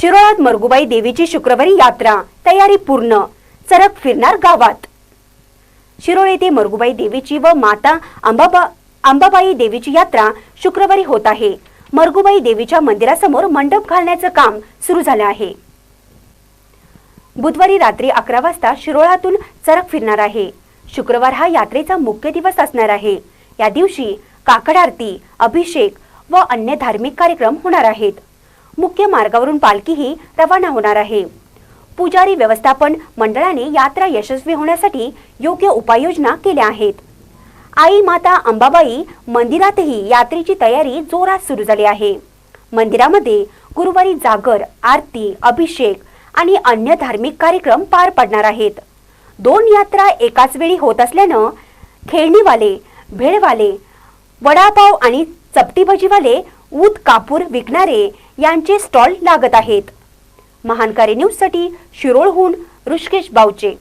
शिरोळात मरगुबाई देवीची शुक्रवारी यात्रा. तयारी पूर्ण. चरक फिरणार गावात. शिरोळ येथे मरगुबाई देवीची व माता अंबाबा अंबाबाई देवीची यात्रा शुक्रवारी होत आहे. मरगुबाई देवीच्या मंदिरासमोर मंडप घालण्याचं काम सुरू झालं आहे. बुधवारी रात्री अकरा वाजता शिरोळातून चरक फिरणार आहे. शुक्रवार हा यात्रेचा मुख्य दिवस असणार आहे. या दिवशी काकड आरती अभिषेक व अन्य धार्मिक कार्यक्रम होणार आहेत. मुख्य मार्गावरून पालखीही रवाना होणार आहे. पुजारी व्यवस्थापन मंडळाने यात्रा यशस्वी होण्यासाठी योग्य उपाययोजना केल्या आहेत. आई माता अंबाबाई मंदिरातही यात्रेची तयारी जोरात सुरू झाली आहे. मंदिरामध्ये गुरुवारी जागर आरती अभिषेक आणि अन्य धार्मिक कार्यक्रम पार पडणार आहेत. दोन यात्रा एकाच वेळी होत असल्यानं खेळणीवाले भेळवाले वडापाव आणि चपटी भजीवाले ऊत कापूर विकणारे यांचे स्टॉल लागत आहेत. महानकारी न्यूजसाठी शिरोळहून ऋषिकेश बावचे.